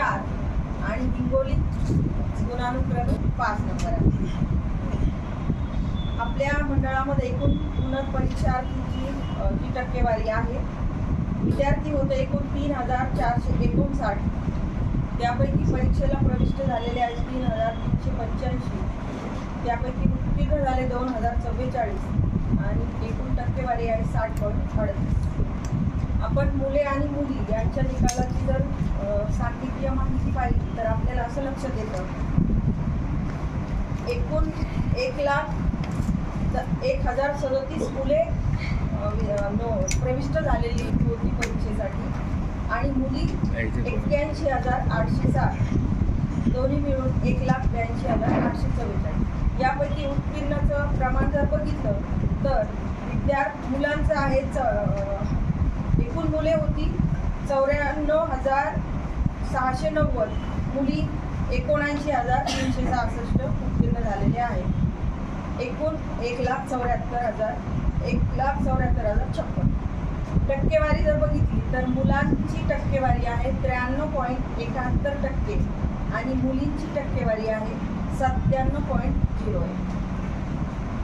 चार. आणि हिंगोलीत गुणानुक्रमे पाच नंबर आहे आपल्या मंडळामध्ये एकूण उन्नत परीक्षार्थीची जी टक्केवारी आहे? विद्यार्थी होते एकूण तीन हजार चारशे एकोणसाठ. त्यापैकी परीक्षेला प्रविष्ट झालेले आहेत तीन हजार तीनशे पंच्याऐंशी. त्यापैकी उत्तीर्ण झाले दोन हजार चव्वेचाळीस. आणि एकूण टक्केवारी आहे साठ पॉईंट अडतीस. आपण मुले आणि मुली यांच्या निकालाची जर सांख्यिकीय माहिती पाहिली तर आपल्याला असं लक्षात येतं एकूण एक लाख एक हजार सदतीस मुले प्रविष्ट झालेली होती परीक्षेसाठी. आणि मुली एक्क्याऐंशी हजार आठशे साठ. दोन्ही मिळून एक लाख ब्याऐंशी हजार आठशे चव्वेचाळीस. यापैकी उत्तीर्णाचं प्रमाण जर बघितलं तर विद्यार्थी मुलांचं आहे च एकूण मुले होती. चौऱ्याण्णव हजार सहाशे नव्वद. मुली एकोणऐंशी हजार तीनशे सहासष्ट उत्तीर्ण झालेले आहेत एकूण एक लाख चौऱ्याहत्तर हजार एक लाख चौऱ्याहत्तर हजार छप्पन. टक्केवारी जर बघितली तर मुलांची टक्केवारी आहे त्र्याण्णव पॉईंट एकाहत्तर टक्के आणि मुलींची टक्केवारी आहे सत्त्याण्णव पॉईंट झिरो एक.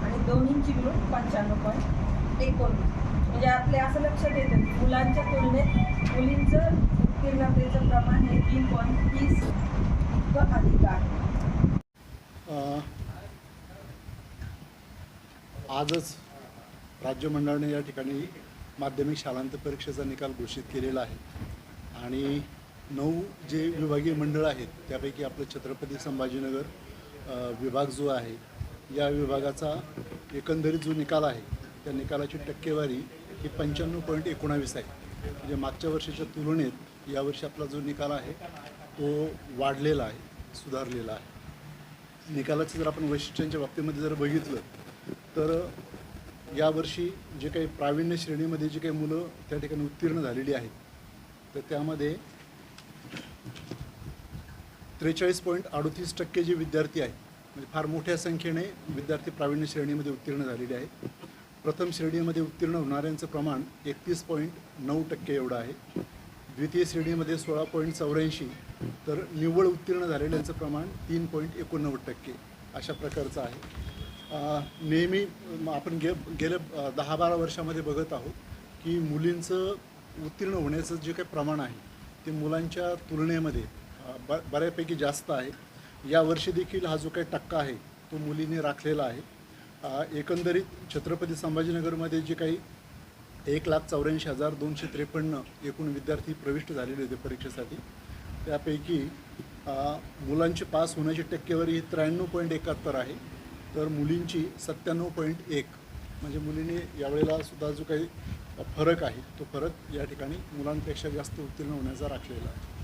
आणि दोन्हींची मिळून पंच्याण्णव पॉईंट एकोणवीस म्हणजे आपले असं लक्षात येतं की मुलांच्या तुलनेत मुलींचं उत्तीर्णतेचं प्रमाण हे तीन पॉईंट तीस इतकं अधिक आहे. आजच राज्य मंडळाने या ठिकाणी माध्यमिक शालांत परीक्षेचा निकाल घोषित केलेला आहे. आणि नऊ जे विभागीय मंडळ आहेत त्यापैकी आपलं छत्रपती संभाजीनगर विभाग जो आहे या विभागाचा एकंदरीत जो निकाल आहे त्या निकालाची टक्केवारी ही पंच्याण्णव पॉईंट एकोणावीस आहे. म्हणजे मागच्या वर्षीच्या तुलनेत यावर्षी आपला जो निकाल आहे तो वाढलेला आहे सुधारलेला आहे. निकालाचं जर आपण वैशिष्ट्यांच्या बाबतीमध्ये जर बघितलं तर यावर्षी जे काही प्रावीण्य श्रेणीमध्ये जी काही मुलं त्या ठिकाणी उत्तीर्ण झालेली आहेत तर त्यामध्ये त्रेचाळीस पॉईंट अडोतीस टक्के जे विद्यार्थी आहेत म्हणजे फार मोठ्या संख्येने विद्यार्थी प्रावीण्य श्रेणीमध्ये उत्तीर्ण झालेले आहेत. प्रथम श्रेणीमध्ये उत्तीर्ण होणाऱ्यांचं प्रमाण एकतीस पॉईंट नऊ टक्के एवढं आहे. द्वितीय श्रेणीमध्ये सोळा पॉईंट चौऱ्याऐंशी तर निव्वळ उत्तीर्ण झालेल्यांचं प्रमाण तीन पॉईंट एकोणनव्वद टक्के अशा प्रकारचं आहे. नेहमी आपण गे गेल्या दहा बारा वर्षामध्ये बघत आहोत की मुलींचं उत्तीर्ण होण्याचं जे काही प्रमाण आहे ते मुलांच्या तुलनेमध्ये ब बऱ्यापैकी जास्त आहे. यावर्षी देखील हा जो काही टक्का आहे तो मुलीने राखलेला आहे. एकंदरीत छत्रपती संभाजीनगरमध्ये जे काही एक लाख चौऱ्याऐंशी हजार दोनशे त्रेपन्न एकूण विद्यार्थी प्रविष्ट झालेले होते परीक्षेसाठी त्यापैकी मुलांची पास होण्याची टक्केवारी ही त्र्याण्णव पॉईंट एकाहत्तर आहे. तर मुलींची सत्त्याण्णव पॉईंट एक. म्हणजे मुलींनी यावेळेला सुद्धा जो काही फरक आहे तो फरक या ठिकाणी मुलांपेक्षा जास्त उत्तीर्ण होण्याचा राखलेला आहे.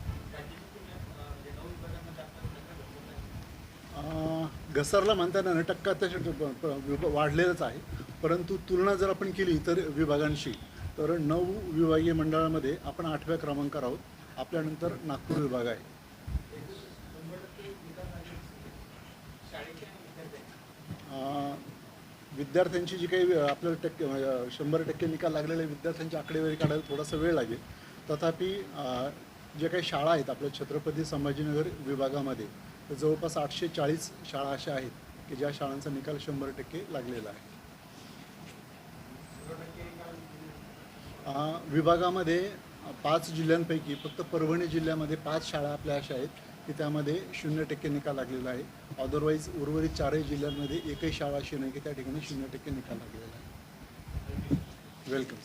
घसरला म्हणताना ना टक्का त्याच्या वाढलेलंच आहे. परंतु तुलना जर आपण केली इतर विभागांशी तर नऊ विभागीय मंडळामध्ये आपण आठव्या क्रमांकावर आहोत. आपल्यानंतर नागपूर विभाग आहे. विद्यार्थ्यांची जी काही आपल्याला टक्के शंभर टक्के निकाल लागलेले विद्यार्थ्यांची आकडेवारी काढायला थोडासा वेळ लागेल. तथापि जे काही शाळा आहेत आपल्या छत्रपती संभाजीनगर विभागामध्ये तर जवळपास आठशे चाळीस शाळा अशा आहेत की ज्या शाळांचा निकाल शंभर टक्के लागलेला आहे. विभागामध्ये पाच जिल्ह्यांपैकी फक्त परभणी जिल्ह्यामध्ये पाच शाळा आपल्या अशा आहेत की त्यामध्ये शून्य टक्के निकाल लागलेला आहे. अदरवाईज उर्वरित चारही जिल्ह्यांमध्ये एकही शाळा अशी नाही की त्या ठिकाणी शून्य टक्के निकाल लागलेला आहे. वेलकम